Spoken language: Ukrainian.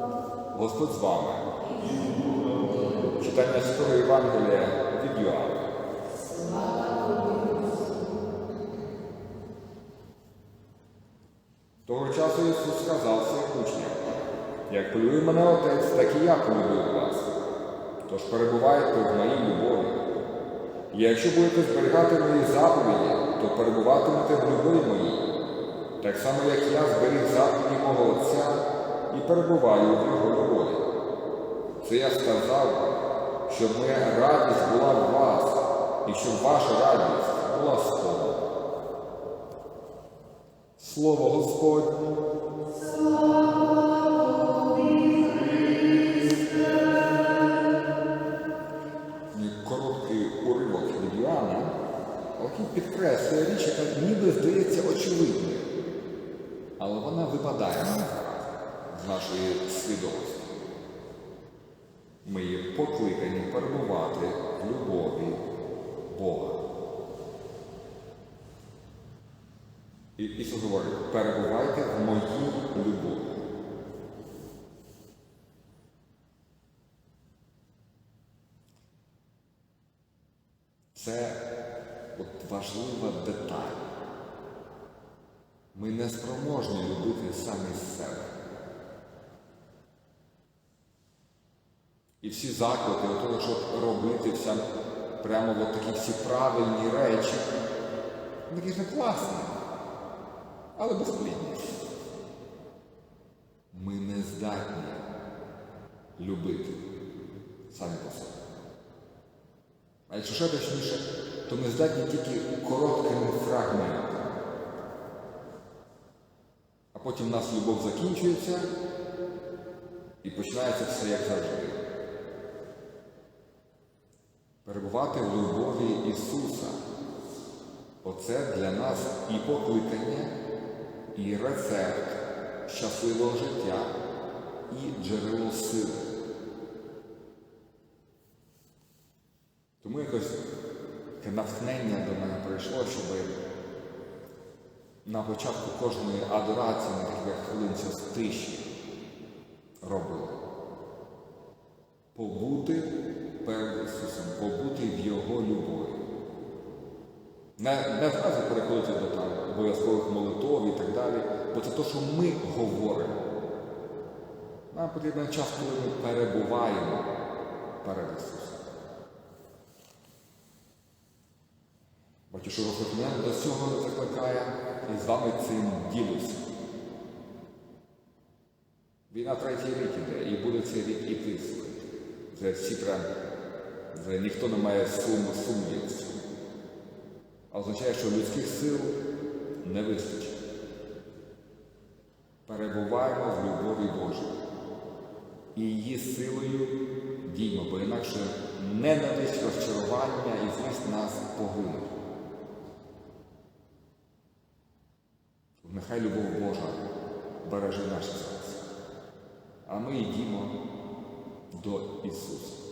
Господь з вами. Читання Святого Євангелія від Йоанна. Того часу Ісус сказав своїм учням, як полює мене Отець, так і я полюбив вас. Тож перебувайте в моїй любові. І якщо будете зберігати мої заповіді, то перебуватимете в любові моїй, так само, як я зберіг заповіді мого Отця і перебуваю в його любові. Це я сказав, щоб моя радість була в вас, і щоб ваша радість була сповнена. Слово Господнє. Короткий уривок від Іоанна, який підкреслює річ, яка ніби здається очевидною, але вона випадає нашої свідомості. Ми є покликані перебувати в любові Бога. І Ісус говорить, перебувайте в моїй любові. Це от важлива деталь. Ми не спроможні любити самі І всі заклики до того, щоб робити вся, прямо от такі всі правильні речі, вони ж класні, але безплідні. Ми не здатні любити самі по собі. А якщо ще точніше, то ми здатні тільки короткими фрагментами. А потім в нас любов закінчується і починається все як завжди. Перебувати в любові Ісуса. Оце для нас і покликання, і рецепт щасливого життя, і джерело сили. Тому якось натхнення до мене прийшло, щоб на початку кожної адорації, на таких хвилинці з тиші робили. Побути Не, не зразу переходити до там обов'язкових молитов і так далі, бо це те, що ми говоримо. Нам потрібен час, коли ми перебуваємо перед Ісусом. Бачу, що Господь до цього закликає і з вами цим ділюся. Війна третій рік іде, і буде цей рік іти. Вже всі прям, ніхто не має суму сумнівів. А означає, що людських сил не вистачить. Перебуваємо в любові Божій. І її силою діймо, бо інакше ненависть, розчарування і злість нас поглинуть. Нехай любов Божа береже наше серце. А ми йдімо до Ісуса.